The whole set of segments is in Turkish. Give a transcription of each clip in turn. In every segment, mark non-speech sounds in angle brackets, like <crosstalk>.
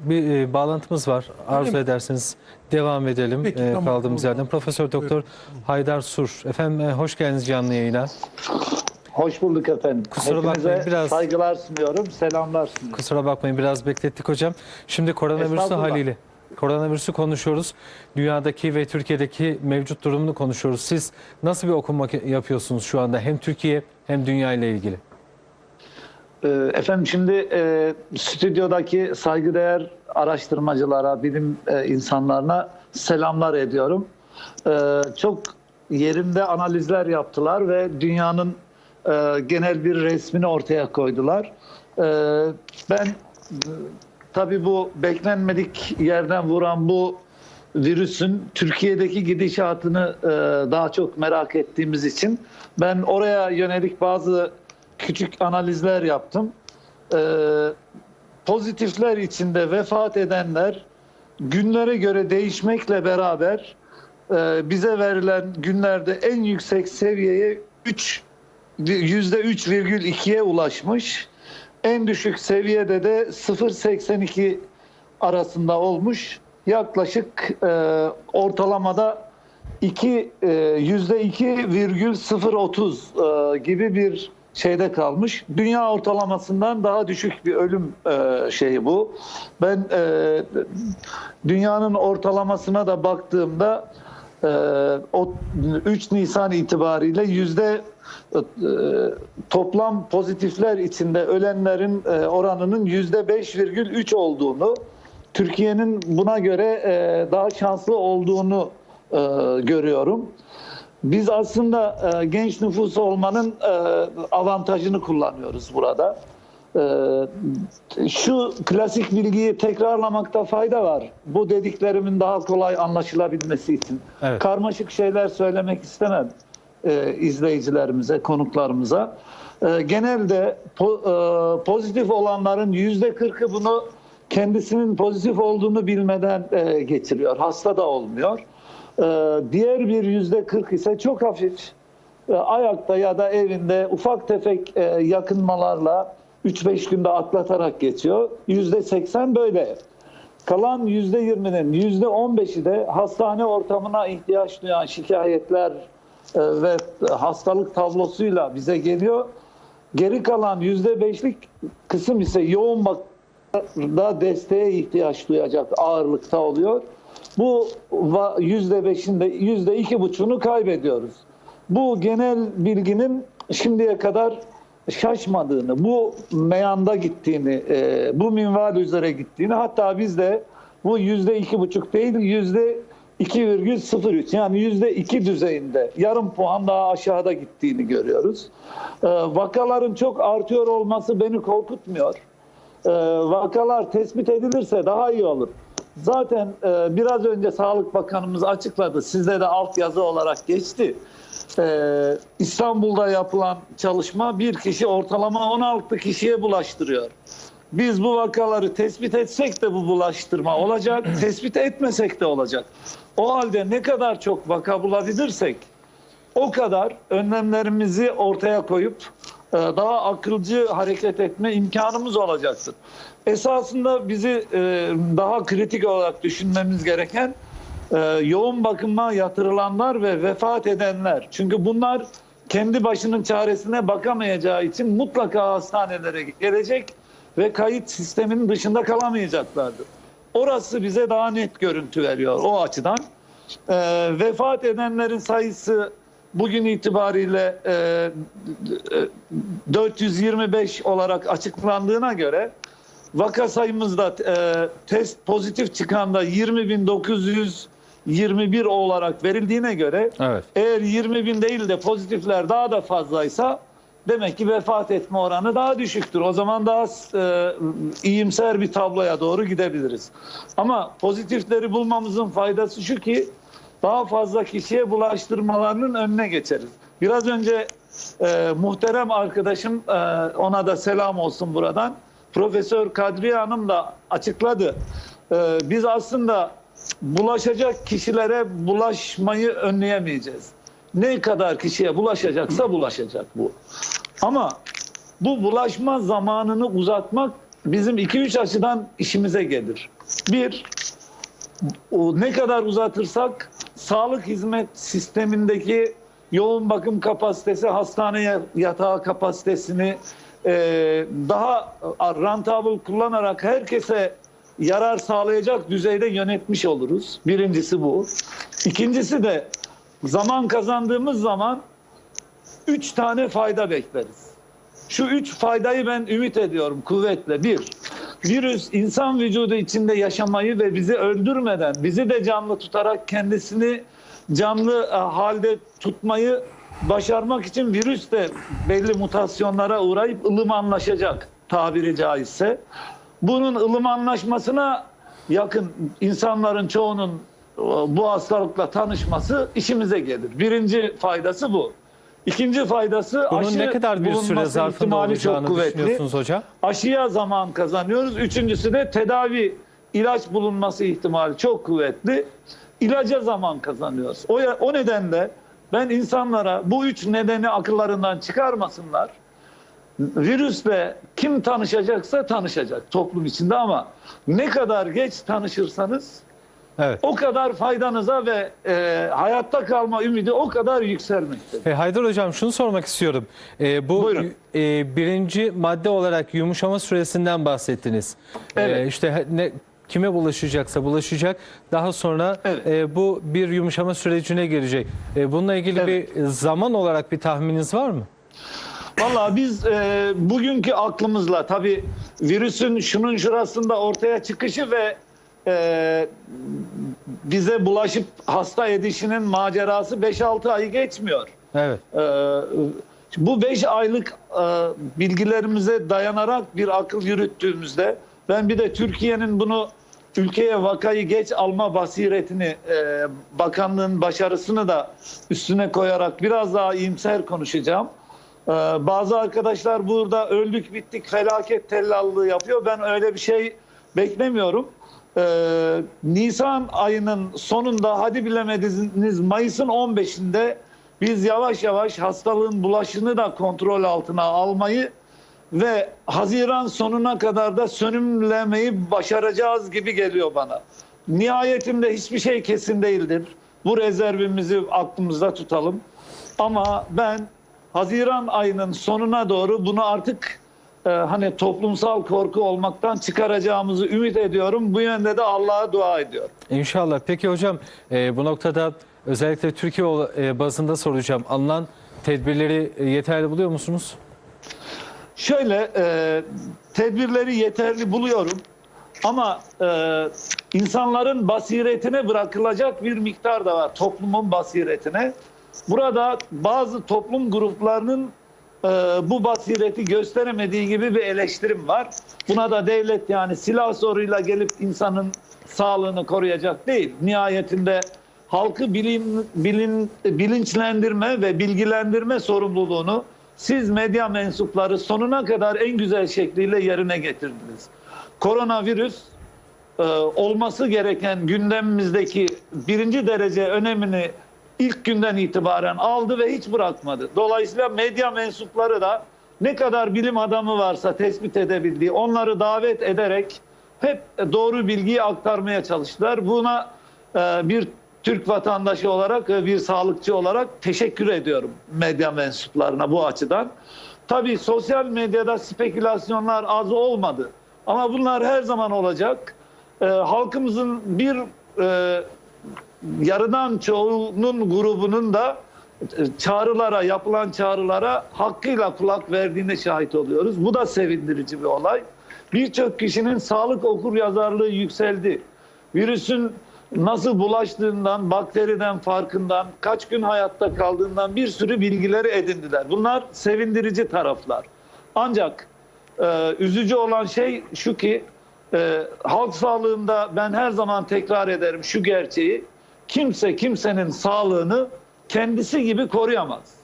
bir e, bağlantımız var. Arzu Öyle mi? ederseniz devam edelim Peki, e, tamam, kaldığımız tamam. yerden. Profesör Doktor Haydar Sur. Efendim e, hoş geldiniz canlı yayına. Hoş bulduk efendim. Kusura Hepinize bakmayın, biraz- saygılar sunuyorum, selamlar sunuyorum. Kusura bakmayın biraz beklettik hocam. Şimdi koronavirüsü haliyle. Koronavirüsü konuşuyoruz. Dünyadaki ve Türkiye'deki mevcut durumunu konuşuyoruz. Siz nasıl bir okuma yapıyorsunuz şu anda hem Türkiye hem dünya ile ilgili? Ee, Efendim şimdi e, stüdyodaki saygıdeğer araştırmacılara, bilim e, insanlarına selamlar ediyorum. Ee, çok yerinde analizler yaptılar ve dünyanın e, genel bir resmini ortaya koydular. Ee, ben tabii bu beklenmedik yerden vuran bu virüsün Türkiye'deki gidişatını e, daha çok merak ettiğimiz için ben oraya yönelik bazı küçük analizler yaptım. E, pozitifler içinde vefat edenler günlere göre değişmekle beraber e, bize verilen günlerde en yüksek seviyeye 3 %3,2'ye ulaşmış. En düşük seviyede de 0.82 arasında olmuş. Yaklaşık e, ortalamada 2 e, %2,030 e, gibi bir şeyde kalmış. Dünya ortalamasından daha düşük bir ölüm e, şeyi bu. Ben e, dünyanın ortalamasına da baktığımda e, o 3 Nisan itibariyle yüzde e, toplam pozitifler içinde ölenlerin e, oranının yüzde 5,3 olduğunu, Türkiye'nin buna göre e, daha şanslı olduğunu e, görüyorum. Biz aslında e, genç nüfus olmanın e, avantajını kullanıyoruz burada. E, şu klasik bilgiyi tekrarlamakta fayda var. Bu dediklerimin daha kolay anlaşılabilmesi için. Evet. Karmaşık şeyler söylemek istemem e, izleyicilerimize, konuklarımıza. E, genelde po- e, pozitif olanların yüzde kırkı bunu kendisinin pozitif olduğunu bilmeden e, geçiriyor. Hasta da olmuyor. E, diğer bir yüzde kırk ise çok hafif e, ayakta ya da evinde ufak tefek e, yakınmalarla 3-5 günde atlatarak geçiyor. Yüzde seksen böyle. Kalan yüzde yirminin yüzde on beşi de hastane ortamına ihtiyaç duyan şikayetler e, ve hastalık tablosuyla bize geliyor. Geri kalan yüzde beşlik kısım ise yoğun bakımda desteğe ihtiyaç duyacak ağırlıkta oluyor. Bu yüzde beşinde yüzde iki buçuğunu kaybediyoruz. Bu genel bilginin şimdiye kadar şaşmadığını, bu meyanda gittiğini, e, bu minval üzere gittiğini hatta biz de bu yüzde iki buçuk değil yüzde 2,03 yani yüzde iki düzeyinde yarım puan daha aşağıda gittiğini görüyoruz. E, vakaların çok artıyor olması beni korkutmuyor. E, vakalar tespit edilirse daha iyi olur. Zaten e, biraz önce Sağlık Bakanımız açıkladı. Sizde de altyazı olarak geçti. Ee, İstanbul'da yapılan çalışma bir kişi ortalama 16 kişiye bulaştırıyor. Biz bu vakaları tespit etsek de bu bulaştırma olacak, <clears throat> tespit etmesek de olacak. O halde ne kadar çok vaka bulabilirsek o kadar önlemlerimizi ortaya koyup e, daha akılcı hareket etme imkanımız olacaktır. Esasında bizi e, daha kritik olarak düşünmemiz gereken e, yoğun bakıma yatırılanlar ve vefat edenler. Çünkü bunlar kendi başının çaresine bakamayacağı için mutlaka hastanelere gelecek ve kayıt sisteminin dışında kalamayacaklardır. Orası bize daha net görüntü veriyor o açıdan. E, vefat edenlerin sayısı bugün itibariyle e, e, 425 olarak açıklandığına göre vaka sayımızda e, test pozitif çıkan da 20.921 olarak verildiğine göre Evet. eğer 20 bin değil de pozitifler daha da fazlaysa demek ki vefat etme oranı daha düşüktür. O zaman daha e, iyimser bir tabloya doğru gidebiliriz. Ama pozitifleri bulmamızın faydası şu ki daha fazla kişiye bulaştırmalarının önüne geçeriz. Biraz önce e, muhterem arkadaşım e, ona da selam olsun buradan. Profesör Kadriye Hanım da açıkladı. E, biz aslında bulaşacak kişilere bulaşmayı önleyemeyeceğiz. Ne kadar kişiye bulaşacaksa bulaşacak bu. Ama bu bulaşma zamanını uzatmak bizim 2-3 açıdan işimize gelir. Bir, o ne kadar uzatırsak sağlık hizmet sistemindeki yoğun bakım kapasitesi, hastane yatağı kapasitesini daha rentable kullanarak herkese yarar sağlayacak düzeyde yönetmiş oluruz. Birincisi bu. İkincisi de zaman kazandığımız zaman üç tane fayda bekleriz. Şu üç faydayı ben ümit ediyorum kuvvetle. Bir, virüs insan vücudu içinde yaşamayı ve bizi öldürmeden, bizi de canlı tutarak kendisini canlı e, halde tutmayı başarmak için virüs de belli mutasyonlara uğrayıp ılımanlaşacak tabiri caizse. Bunun ılımanlaşmasına yakın insanların çoğunun e, bu hastalıkla tanışması işimize gelir. Birinci faydası bu. İkinci faydası Bunun aşı ne kadar bir süre zarfında ihtimali çok olacağını kuvvetli. hocam? Aşıya zaman kazanıyoruz. Üçüncüsü de tedavi ilaç bulunması ihtimali çok kuvvetli. İlaca zaman kazanıyoruz. O, o nedenle ben insanlara bu üç nedeni akıllarından çıkarmasınlar. Virüsle kim tanışacaksa tanışacak toplum içinde ama ne kadar geç tanışırsanız Evet. o kadar faydanıza ve e, hayatta kalma ümidi o kadar yükselmektedir. E, Haydar Hocam şunu sormak istiyorum. E, bu Buyurun. e, birinci madde olarak yumuşama süresinden bahsettiniz. E, Evet. işte he- ne kime bulaşacaksa bulaşacak. Daha sonra Evet. e, bu bir yumuşama sürecine girecek. E, bununla ilgili Evet. bir zaman olarak bir tahmininiz var mı? Vallahi biz e, bugünkü aklımızla tabii virüsün şunun şurasında ortaya çıkışı ve e, bize bulaşıp hasta edişinin macerası 5-6 ayı geçmiyor. Evet. E, bu 5 aylık e, bilgilerimize dayanarak bir akıl yürüttüğümüzde ben bir de Türkiye'nin bunu ülkeye vakayı geç alma basiretini e, bakanlığın başarısını da üstüne koyarak biraz daha iyimser konuşacağım. Ee, bazı arkadaşlar burada öldük bittik felaket tellallığı yapıyor. Ben öyle bir şey beklemiyorum. Ee, Nisan ayının sonunda hadi bilemediniz Mayıs'ın 15'inde biz yavaş yavaş hastalığın bulaşını da kontrol altına almayı ve Haziran sonuna kadar da sönümlemeyi başaracağız gibi geliyor bana. Nihayetinde hiçbir şey kesin değildir. Bu rezervimizi aklımızda tutalım. Ama ben Haziran ayının sonuna doğru bunu artık e, hani toplumsal korku olmaktan çıkaracağımızı ümit ediyorum. Bu yönde de Allah'a dua ediyorum. İnşallah. Peki hocam e, bu noktada özellikle Türkiye e, bazında soracağım. Alınan tedbirleri e, yeterli buluyor musunuz? Şöyle e, tedbirleri yeterli buluyorum ama e, insanların basiretine bırakılacak bir miktar da var toplumun basiretine. Burada bazı toplum gruplarının e, bu basireti gösteremediği gibi bir eleştirim var. Buna da devlet yani silah zoruyla gelip insanın sağlığını koruyacak değil. Nihayetinde halkı bilin, bilin, bilinçlendirme ve bilgilendirme sorumluluğunu siz medya mensupları sonuna kadar en güzel şekliyle yerine getirdiniz. Koronavirüs e, olması gereken gündemimizdeki birinci derece önemini ilk günden itibaren aldı ve hiç bırakmadı. Dolayısıyla medya mensupları da ne kadar bilim adamı varsa tespit edebildiği onları davet ederek hep doğru bilgiyi aktarmaya çalıştılar. Buna e, bir Türk vatandaşı olarak bir sağlıkçı olarak teşekkür ediyorum medya mensuplarına bu açıdan. Tabii sosyal medyada spekülasyonlar az olmadı. Ama bunlar her zaman olacak. E, halkımızın bir e, yarıdan çoğunun grubunun da e, çağrılara, yapılan çağrılara hakkıyla kulak verdiğine şahit oluyoruz. Bu da sevindirici bir olay. Birçok kişinin sağlık okur yazarlığı yükseldi. Virüsün nasıl bulaştığından, bakteriden farkından, kaç gün hayatta kaldığından bir sürü bilgileri edindiler. Bunlar sevindirici taraflar. Ancak e, üzücü olan şey şu ki e, halk sağlığında ben her zaman tekrar ederim şu gerçeği. Kimse kimsenin sağlığını kendisi gibi koruyamaz.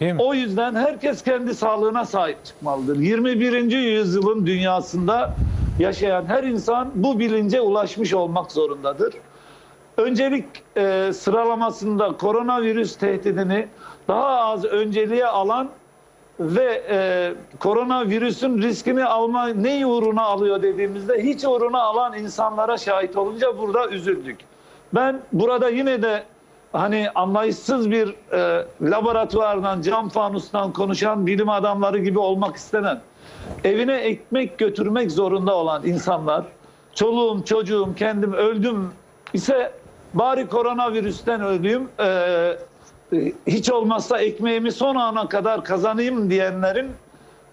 Değil mi? O yüzden herkes kendi sağlığına sahip çıkmalıdır. 21. yüzyılın dünyasında yaşayan her insan bu bilince ulaşmış olmak zorundadır. Öncelik e, sıralamasında koronavirüs tehdidini daha az önceliğe alan ve e, koronavirüsün riskini alma ne uğruna alıyor dediğimizde hiç uğruna alan insanlara şahit olunca burada üzüldük. Ben burada yine de hani anlayışsız bir e, laboratuvardan, cam fanustan konuşan bilim adamları gibi olmak istemem. Evine ekmek götürmek zorunda olan insanlar, çoluğum, çocuğum, kendim öldüm ise bari koronavirüsten öleyim, e, hiç olmazsa ekmeğimi son ana kadar kazanayım diyenlerin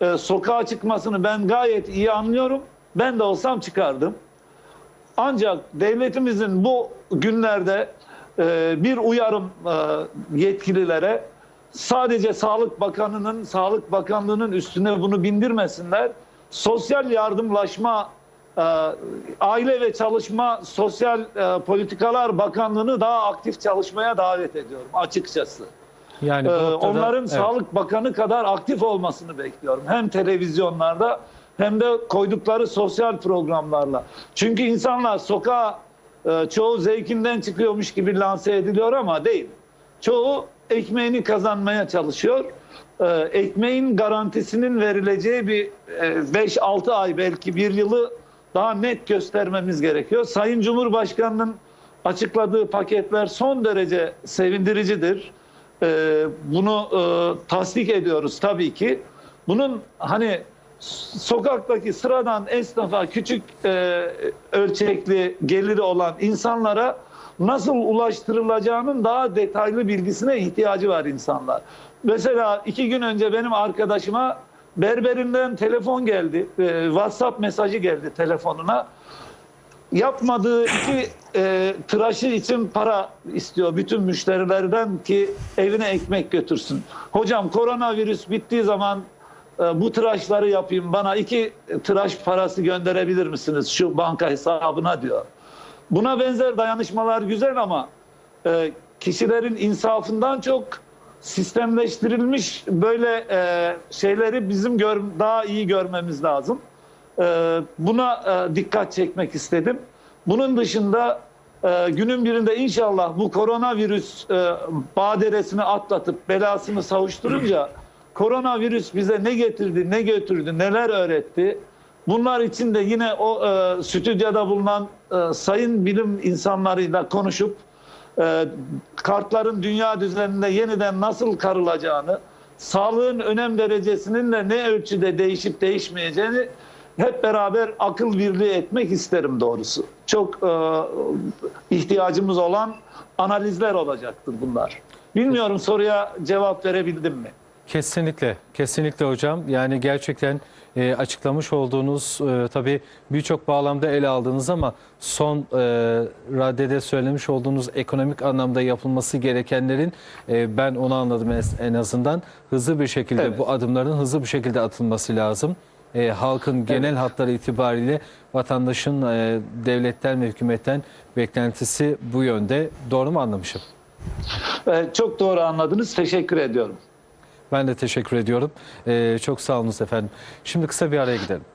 e, sokağa çıkmasını ben gayet iyi anlıyorum. Ben de olsam çıkardım. Ancak devletimizin bu günlerde e, bir uyarım e, yetkililere sadece Sağlık Bakanı'nın, Sağlık Bakanlığı'nın üstüne bunu bindirmesinler. Sosyal yardımlaşma, Aile ve Çalışma Sosyal e, Politikalar Bakanlığı'nı daha aktif çalışmaya davet ediyorum açıkçası. Yani Ee, noktada- onların evet. Sağlık Bakanı kadar aktif olmasını bekliyorum. Hem televizyonlarda hem de koydukları sosyal programlarla. Çünkü insanlar sokağa e, çoğu zevkinden çıkıyormuş gibi lanse ediliyor ama değil. Çoğu ekmeğini kazanmaya çalışıyor. Ee, ekmeğin garantisinin verileceği bir 5-6 ay belki bir yılı daha net göstermemiz gerekiyor. Sayın Cumhurbaşkanı'nın açıkladığı paketler son derece sevindiricidir. Ee, bunu e, tasdik ediyoruz tabii ki. Bunun hani sokaktaki sıradan esnafa küçük e, ölçekli geliri olan insanlara nasıl ulaştırılacağının daha detaylı bilgisine ihtiyacı var insanlar. Mesela iki gün önce benim arkadaşıma berberinden telefon geldi, e, WhatsApp mesajı geldi telefonuna yapmadığı iki e, tıraşı için para istiyor bütün müşterilerden ki evine ekmek götürsün. Hocam koronavirüs bittiği zaman e, bu tıraşları yapayım bana iki tıraş parası gönderebilir misiniz şu banka hesabına diyor. Buna benzer dayanışmalar güzel ama e, kişilerin insafından çok sistemleştirilmiş böyle e, şeyleri bizim gör, daha iyi görmemiz lazım. Ee, Buna e, dikkat çekmek istedim. Bunun dışında e, günün birinde inşallah bu koronavirüs e, badiresini atlatıp belasını savuşturunca koronavirüs bize ne getirdi, ne götürdü, neler öğretti. Bunlar için de yine o e, stüdyoda bulunan e, sayın bilim insanlarıyla konuşup e, kartların dünya düzeninde yeniden nasıl karılacağını, sağlığın önem derecesinin de ne ölçüde değişip değişmeyeceğini hep beraber akıl birliği etmek isterim doğrusu. Çok e, ihtiyacımız olan analizler olacaktır bunlar. Bilmiyorum soruya cevap verebildim mi? Kesinlikle, kesinlikle hocam. Yani gerçekten e, açıklamış olduğunuz e, tabii birçok bağlamda ele aldınız ama son e, raddede söylemiş olduğunuz ekonomik anlamda yapılması gerekenlerin e, ben onu anladım en, en azından hızlı bir şekilde Evet. bu adımların hızlı bir şekilde atılması lazım. E, halkın genel hatları itibariyle vatandaşın e, devletten ve hükümetten beklentisi bu yönde. Doğru mu anlamışım? E, çok doğru anladınız. Teşekkür ediyorum. Ben de teşekkür ediyorum. E, çok sağ efendim. Şimdi kısa bir araya gidelim.